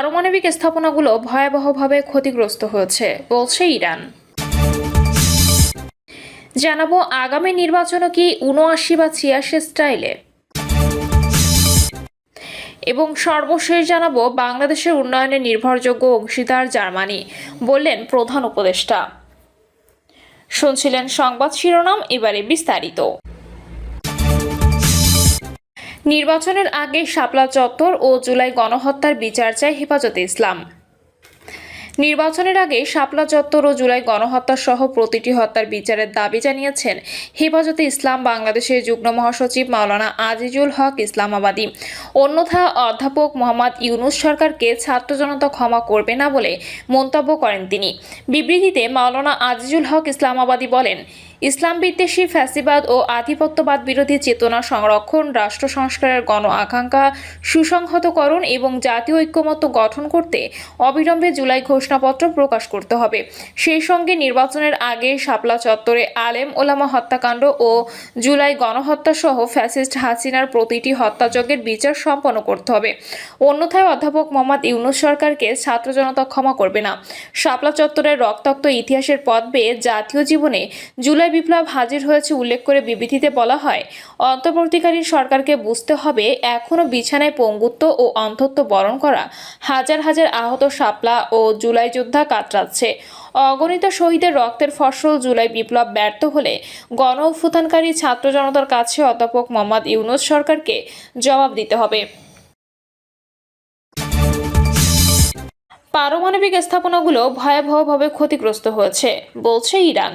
পারমাণবিক স্থাপনাগুলো ভয়াবহভাবে ক্ষতিগ্রস্ত হয়েছে, বলছে ইরান। জানাব, আগামী নির্বাচনও কি উনআশি বা ছিয়াশি স্টাইলে? এবং সর্বশেষ জানাব, বাংলাদেশের উন্নয়নে নির্ভরযোগ্য অংশীদার জার্মানি, বললেন প্রধান উপদেষ্টা। শুনছিলেন সংবাদ শিরোনাম, এবারে বিস্তারিত। নির্বাচনের আগে শাপলা চত্বর ও জুলাই গণহত্যার বিচার চায় হেফাজতে ইসলাম। নির্বাচনের আগে শাপলা চত্বর ও জুলাই গণহত্যা সহ প্রতিটি হত্যার বিচারের দাবি জানিয়েছেন হেফাজতে ইসলাম বাংলাদেশের যুগ্ম মহাসচিব মাওলানা আজিজুল হক ইসলামাবাদী। অন্যথা অধ্যাপক মোহাম্মদ ইউনুস সরকারকে ছাত্র জনতা ক্ষমা করবে না বলে মন্তব্য করেন তিনি। বিবৃতিতে মাওলানা আজিজুল হক ইসলামাবাদী বলেন ইসলাম বিদ্বেষী ফ্যাসিবাদ ও আধিপত্যবাদ বিরোধী চেতনা সংরক্ষণ, রাষ্ট্র সংস্কারের গণ আকাঙ্ক্ষা সুসংহতকরণ এবং জাতীয় ঐক্যমত্য গঠন করতে অবিলম্বে জুলাই ঘোষণাপত্র প্রকাশ করতে হবে। সেই সঙ্গে নির্বাচনের আগে শাপলা চত্বরে আলেম ওলামা হত্যাকাণ্ড ও জুলাই গণহত্যা সহ ফ্যাসিস্ট হাসিনার প্রতিটি হত্যাযজ্ঞের বিচার সম্পন্ন করতে হবে। অন্যথায় অধ্যাপক মোহাম্মদ ইউনুস সরকারকে ছাত্র জনতা ক্ষমা করবে না। শাপলা চত্বরের রক্তাক্ত ইতিহাসের পথ বেয়ে জাতীয় জীবনে জুলাই বিপ্লব হাজির হয়েছে উল্লেখ করে বিবৃতিতে বলা হয়, অন্তর্বর্তীকালীন সরকারকে বুঝতে হবে এখনও বিছানায় পঙ্গুত্ব ও অন্ধত্ব বরণ করা, হাজার হাজার আহত শাপলা ও জুলাই যোদ্ধা কাতরাচ্ছে। অগণিত শহীদের রক্তের ফসল জুলাই বিপ্লব ব্যর্থ হলে গণ অভ্যুত্থানকারী ছাত্র জনতার কাছে অধ্যাপক মোহাম্মদ ইউনুস সরকারকে জবাব দিতে হবে। পারমাণবিক স্থাপনাগুলো ভয়াবহভাবে ক্ষতিগ্রস্ত হয়েছে, বলছে ইরান।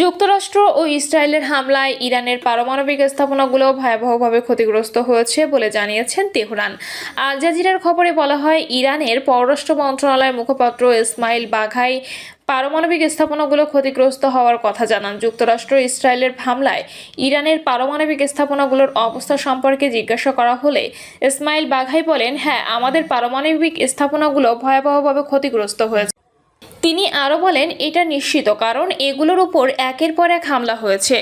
যুক্তরাষ্ট্র ও ইসরায়েলের হামলায় ইরানের পারমাণবিক স্থাপনাগুলো ভয়াবহভাবে ক্ষতিগ্রস্ত হয়েছে বলে জানিয়েছেন তেহরান। আল জাজিরার খবরে বলা হয়, ইরানের পররাষ্ট্র মন্ত্রণালয়ের মুখপাত্র ইসমাইল বাঘাই পারমাণবিক স্থাপনাগুলো ক্ষতিগ্রস্ত হওয়ার কথা জানান। যুক্তরাষ্ট্র ইসরায়েলের হামলায় ইরানের পারমাণবিক স্থাপনাগুলোর অবস্থা সম্পর্কে জিজ্ঞাসা করা হলে ইসমাইল বাঘাই বলেন হ্যাঁ আমাদের পারমাণবিক স্থাপনাগুলো ভয়াবহভাবে ক্ষতিগ্রস্ত হয়েছে। তিনি আরও বলেন এটা নিশ্চিত কারণ এগুলোর উপর একের পর এক হামলা হয়েছে।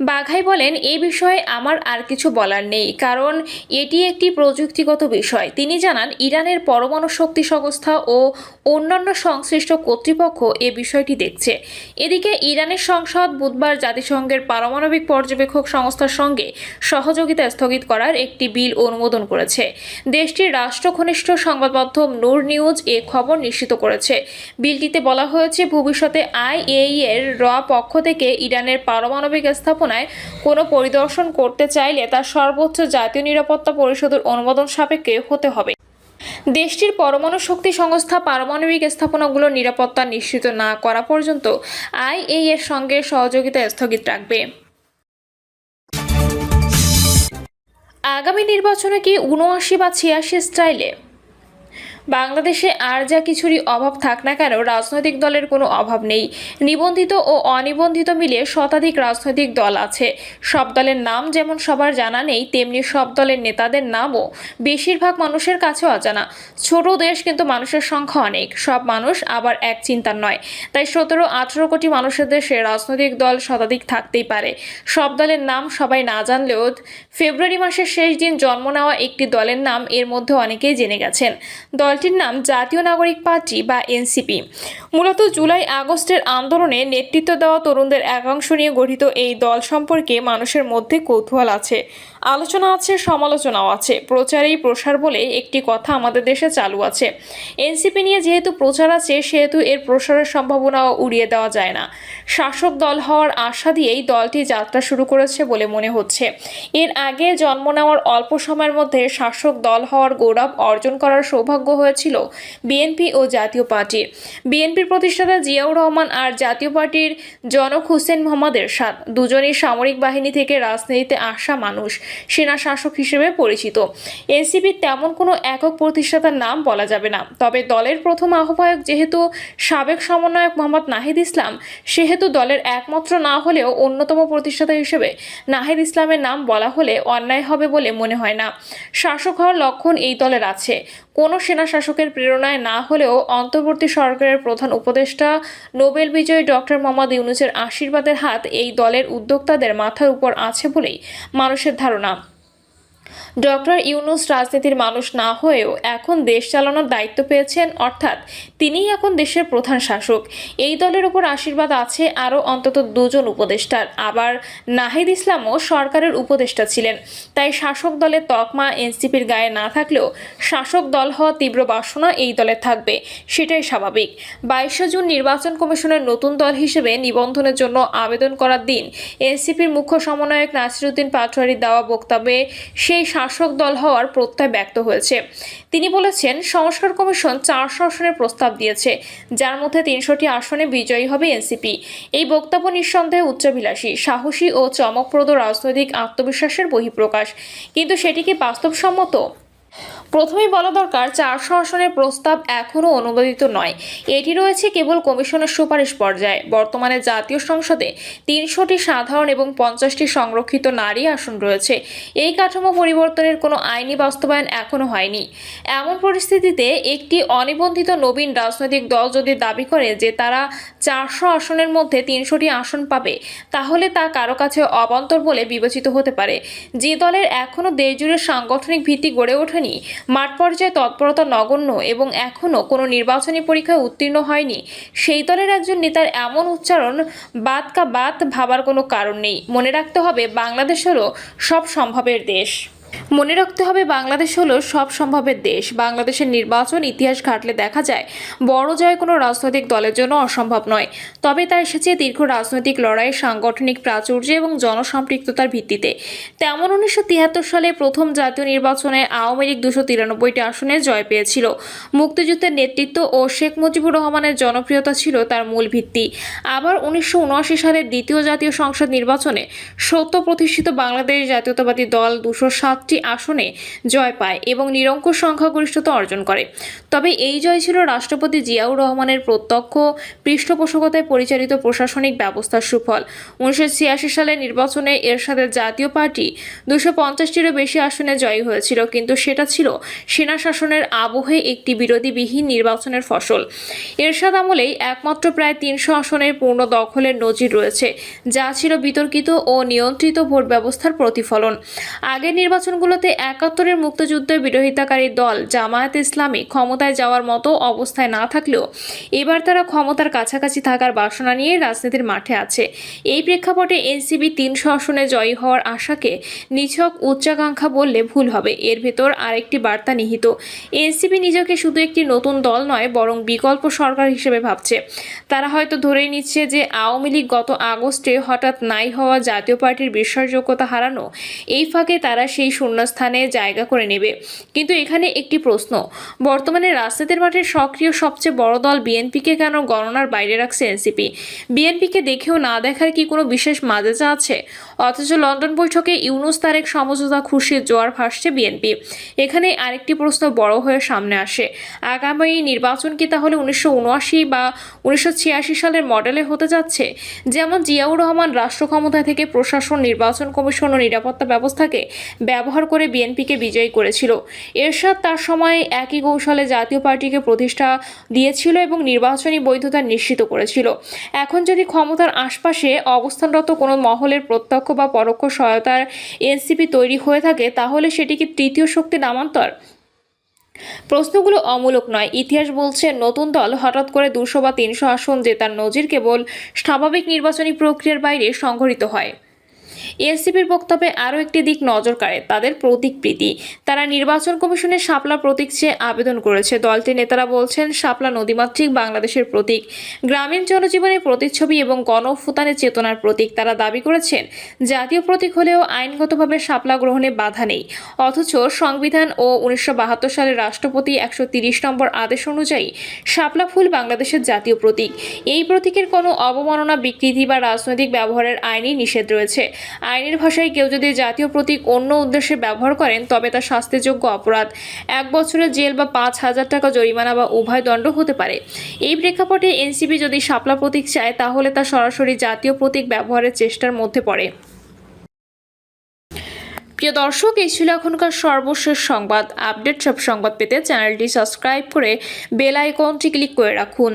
বাঘাই বলেন, এ বিষয়ে আমার আর কিছু বলার নেই, কারণ এটি একটি প্রযুক্তিগত বিষয়। তিনি জানান, ইরানের পরমাণু শক্তি সংস্থা ও অন্যান্য সংশ্লিষ্ট কর্তৃপক্ষ এ বিষয়টি দেখছে। এদিকে ইরানের সংসদ বুধবার জাতিসংঘের পারমাণবিক পর্যবেক্ষক সংস্থার সঙ্গে সহযোগিতা স্থগিত করার একটি বিল অনুমোদন করেছে। দেশটির রাষ্ট্র ঘনিষ্ঠ সংবাদ মাধ্যম নূর নিউজ এ খবর নিশ্চিত করেছে। বিলটিতে বলা হয়েছে, ভবিষ্যতে আইএই এর র পক্ষ থেকে ইরানের পারমাণবিক স্থাপনায় কোনো পরিদর্শন করতে চাইলে তা সর্বোচ্চ জাতীয় নিরাপত্তা পরিষদের অনুমোদন সাপেক্ষে হতে হবে। দেশটির পরমাণু শক্তি সংস্থা পারমাণবিক স্থাপনাগুলোর নিরাপত্তা নিশ্চিত না করা পর্যন্ত আইএই এর সঙ্গে সহযোগিতা স্থগিত রাখবে। আগামী নির্বাচনে কি উনআশি বা ছিয়াশি স্টাইলে বাংলাদেশে আর যা কিছুরই অভাব থাক না কেন, রাজনৈতিক দলের কোনো অভাব নেই। নিবন্ধিত ও অনিবন্ধিত মিলিয়ে শতাধিক রাজনৈতিক দল আছে। সব দলের নাম যেমন সবার জানা নেই, তেমনি সব দলের নেতাদের নামও বেশিরভাগ মানুষের কাছে অজানা। ছোট দেশ কিন্তু মানুষের সংখ্যা অনেক, সব মানুষ আবার এক চিন্তার নয়। তাই সতেরো আঠেরো কোটি মানুষের দেশে রাজনৈতিক দল শতাধিক থাকতেই পারে। সব দলের নাম সবাই না জানলেও ফেব্রুয়ারি মাসের শেষ দিন জন্ম নেওয়া একটি দলের নাম এর মধ্যে অনেকেই জেনে গেছেন। দলটির নাম জাতীয় নাগরিক পার্টি বা এনসিপি। মূলত জুলাই আগস্টের আন্দোলনে নেতৃত্ব দেওয়া তরুণদের একাংশ নিয়ে গঠিত এই দল সম্পর্কে মানুষের মধ্যে কৌতূহল আছে। আলোচনা আছে, সমালোচনাও আছে। প্রচারেই প্রসার বলে একটি কথা আমাদের দেশে চালু আছে। এনসিপি নিয়ে যেহেতু প্রচার আছে, সেহেতু এর প্রসারের সম্ভাবনাও উড়িয়ে দেওয়া যায় না। শাসক দল হওয়ার আশা দিয়েই দলটি যাত্রা শুরু করেছে বলে মনে হচ্ছে। এর আগে জন্ম নেওয়ার অল্প সময়ের মধ্যে শাসক দল হওয়ার গৌরব অর্জন করার সৌভাগ্য হয়েছিল বিএনপি ও জাতীয় পার্টির বিএনপির প্রতিষ্ঠাতা জিয়াউর রহমান আর জাতীয় পার্টির জনক হুসেন মোহাম্মদ এরশাদ দুজনই সামরিক বাহিনী থেকে রাজনীতিতে আসা মানুষ। সেনা শাসক হিসেবে পরিচিত। এনসিপির তেমন কোনো একক প্রতিষ্ঠাতার নাম বলা যাবে না। তবে দলের প্রথম আহ্বায়ক যেহেতু সাবেক সমন্বয়ক মোহাম্মদ নাহিদ ইসলাম, সেহেতু দলের একমাত্র না হলেও অন্যতম প্রতিষ্ঠাতা হিসেবে নাহিদ ইসলামের নাম বলা হলে অন্যায় হবে বলে মনে হয় না। শাসক হওয়ার লক্ষণ এই দলের আছে। কোনো সেনা শাসকের প্রেরণায় না হলেও অন্তর্বর্তী সরকারের প্রধান উপদেষ্টা, নোবেল বিজয়ী ডক্টর মোহাম্মদ ইউনুসের আশীর্বাদের হাত এই দলের উদ্যোক্তাদের মাথার উপর আছে বলেই মানুষের ধারণা। করো না ডক্টর ইউনুস রাজনীতির মানুষ না হয়েও এখন দেশ চালানোর দায়িত্ব পেয়েছেন, অর্থাৎ তিনিই এখন দেশের প্রধান শাসক। এই দলের উপর আশীর্বাদ আছে আরও অন্তত দুজন উপদেষ্টার। আবার নাহিদ ইসলামও সরকারের উপদেষ্টা ছিলেন। তাই শাসক দলের তকমা এনসিপির গায়ে না থাকলেও শাসক দল হওয়া তীব্র বাসনা এই দলে থাকবে, সেটাই স্বাভাবিক। বাইশে জুন নির্বাচন কমিশনের নতুন দল হিসেবে নিবন্ধনের জন্য আবেদন করার দিন এনসিপির মুখ্য সমন্বয়ক নাসিরুদ্দিন পাটোয়ারির দেওয়া বক্তব্যে সেই শাসক দল হওয়ার প্রত্যয় ব্যক্ত হয়েছে। তিনি বলেছেন, সংস্কার কমিশন চারশো আসনের প্রস্তাব দিয়েছে, যার মধ্যে তিনশোটি আসনে বিজয়ী হবে এনসিপি। এই বক্তব্য নিঃসন্দেহে উচ্চাভিলাষী, সাহসী ও চমকপ্রদ রাজনৈতিক আত্মবিশ্বাসের বহিঃপ্রকাশ। কিন্তু সেটি কি বাস্তবসম্মত? প্রথমেই বলা দরকার, চারশো আসনের প্রস্তাব এখনও অনুমোদিত নয়। এটি রয়েছে কেবল কমিশনের সুপারিশ পর্যায়ে। বর্তমানে জাতীয় সংসদে তিনশোটি সাধারণ এবং পঞ্চাশটি সংরক্ষিত নারী আসন রয়েছে। এই কাঠামো পরিবর্তনের কোনো আইনি বাস্তবায়ন এখনও হয়নি। এমন পরিস্থিতিতে একটি অনিবন্ধিত নবীন রাজনৈতিক দল যদি দাবি করে যে তারা চারশো আসনের মধ্যে তিনশোটি আসন পাবে, তাহলে তা কারও কাছে অবান্তর বলে বিবেচিত হতে পারে। যে দলের এখনও দেশজুড়ে সাংগঠনিক ভিত্তি গড়ে ওঠেনি মাঠ পর্যায়ে তৎপরতা নগণ্য এবং এখনও কোনো নির্বাচনী পরীক্ষায় উত্তীর্ণ হয়নি। সেই দলের একজন নেতার এমন উচ্চারণ, বাদ কা বাত ভাবার কোনো কারণ নেই। মনে রাখতে হবে বাংলাদেশ সব সম্ভবের দেশ। মনে রাখতে হবে, বাংলাদেশ হলো সব সম্ভবের দেশ। বাংলাদেশের নির্বাচন ইতিহাস ঘাটলে দেখা যায়, বড় জয় কোনো রাজনৈতিক দলের জন্য অসম্ভব নয়। তবে তা এসেছে দীর্ঘ রাজনৈতিক লড়াই সাংগঠনিক প্রাচুর্য এবং জনসম্পৃক্ততার ভিত্তিতে। তেমন উনিশশো তিয়াত্তর সালে প্রথম জাতীয় নির্বাচনে আওয়ামী লীগ দুশো তিরানব্বইটি আসনে জয় পেয়েছিল। মুক্তিযুদ্ধের নেতৃত্ব ও শেখ মুজিবুর রহমানের জনপ্রিয়তা ছিল তার মূল ভিত্তি। আবার উনিশশো উনআশি সালের দ্বিতীয় জাতীয় সংসদ নির্বাচনে সত্য প্রতিষ্ঠিত বাংলাদেশ জাতীয়তাবাদী দল দুশো সাতটি আসনে জয় পায় এবং নিরঙ্কুশ সংখ্যাগরিষ্ঠতা অর্জন করে। তবে এই জয় ছিল রাষ্ট্রপতি জিয়াউর রহমানের প্রত্যক্ষ পৃষ্ঠপোষকতায় পরিচালিত প্রশাসনিক ব্যবস্থার সুফল। উনিশশো সালের নির্বাচনে এরশাদের জাতীয় পার্টি দুশো পঞ্চাশটিরও বেশি আসনে জয়ী হয়েছিল, কিন্তু সেটা ছিল সেনা শাসনের আবহে একটি বিরোধীবিহীন নির্বাচনের ফসল। এরশাদ আমলেই একমাত্র প্রায় তিনশো আসনের পূর্ণ দখলের নজির রয়েছে, যা ছিল বিতর্কিত ও নিয়ন্ত্রিত ভোট ব্যবস্থার প্রতিফলন। আগের নির্বাচনগুলোতে একাত্তরের মুক্তযুদ্ধের বিরোধিতাকারী দল জামায়াত ইসলামী ক্ষমতায় যাওয়ার মতো অবস্থায় না থাকলেও এবার তারা ক্ষমতার কাছাকাছি থাকার বাসনা নিয়ে রাজনীতির মাঠে আছে। এই প্রেক্ষাপটে এনসিবি তিনশো আসনে জয়ী হওয়ার আশাকে নিছক উচ্চাকাঙ্ক্ষা বললে ভুল হবে। এর ভেতর আরেকটি বার্তা নিহিত। এনসিপি নিজেকে শুধু একটি নতুন দল নয়, বরং বিকল্প সরকার হিসেবে ভাবছে। তারা হয়তো ধরেই নিচ্ছে যে আওয়ামী লীগ গত আগস্টে হঠাৎ নাই হওয়া জাতীয় পার্টির বিশ্বাসযোগ্যতা হারানো। এই ফাঁকে তারা সেই শূন্যস্থানে জায়গা করে নেবে। কিন্তু এখানে একটি প্রশ্ন, বর্তমানে রাজনীতির মাঠে সক্রিয় সবচেয়ে বড় দল বিএনপিকে কেন গণনার বাইরে রাখছে এনসিপি? বিএনপিকে দেখেও না দেখার কি কোনো বিশেষ মাজেজা আছে? অথচ লন্ডন বৈঠকে ইউনুস তারেক সমঝোতা খুশির জোয়ার ভাসছে বিএনপি। এখানে আরেকটি প্রশ্ন বড় হয়ে সামনে আসে, আগামী নির্বাচন কি তাহলে উনিশশো উনআশি বা উনিশশো ছিয়াশি সালের মডেলে হতে যাচ্ছে? যেমন জিয়াউর রহমান রাষ্ট্র ক্ষমতায় থেকে প্রশাসন, নির্বাচন কমিশন ও নিরাপত্তা ব্যবস্থাকে ব্যবহার করে বিএনপিকে বিজয়ী করেছিল। এরশাদ তার সময় একই কৌশলে জাতীয় পার্টিকে প্রতিষ্ঠা দিয়েছিল এবং নির্বাচনী বৈধতা নিশ্চিত করেছিল। এখন যদি ক্ষমতার আশপাশে অবস্থানরত কোনো মহলের প্রত্যক্ষ বা পরোক্ষ সহায়তার এনসিপি তৈরি হয়ে থাকে, তাহলে সেটি কি তৃতীয় শক্তি নামান্তর? প্রশ্নগুলো অমূলক নয়। ইতিহাস বলছে, নতুন দল হঠাৎ করে দুশো বা তিনশো আসন জেতার নজির কেবল স্বাভাবিক নির্বাচনী প্রক্রিয়ার বাইরে সংঘটিত হয়। এনসিপির বক্তব্যে আরও একটি দিক নজর কাড়ে, তাদের প্রতীক প্রীতি। তারা নির্বাচন কমিশনের শাপলা প্রতীক চেয়ে আবেদন করেছে। দলটির নেতারা বলছেন, শাপলা নদীমাতৃক বাংলাদেশের প্রতীক। গ্রামীণ জনজীবনের প্রতিচ্ছবি এবং গণফুতানের চেতনার প্রতীক তারা দাবি করেছেন, জাতীয় প্রতীক হলেও আইনগতভাবে শাপলা গ্রহণে বাধা নেই। অথচ সংবিধান ও উনিশশো সালের রাষ্ট্রপতি একশো নম্বর আদেশ অনুযায়ী শাপলা ফুল বাংলাদেশের জাতীয় প্রতীক। এই প্রতীকের কোনো অবমাননা, বিকৃতি বা রাজনৈতিক ব্যবহারের আইনি নিষেধ রয়েছে। আইনের ভাষায় কেউ যদি জাতীয় প্রতীক অন্য উদ্দেশ্যে ব্যবহার করেন, তবে তা শাস্তিযোগ্য অপরাধ। এক বছরের জেল বা পাঁচ হাজার টাকা জরিমানা বা উভয় দণ্ড হতে পারে। এই প্রেক্ষাপটে এনসিপি যদি শাপলা প্রতীক চায়, তাহলে তা সরাসরি জাতীয় প্রতীক ব্যবহারের চেষ্টার মধ্যে পড়ে। প্রিয় দর্শক, এই ছিল এখনকার সর্বশেষ সংবাদ। আপডেট সব সংবাদ পেতে চ্যানেলটি সাবস্ক্রাইব করে বেল আইকনটি ক্লিক করে রাখুন।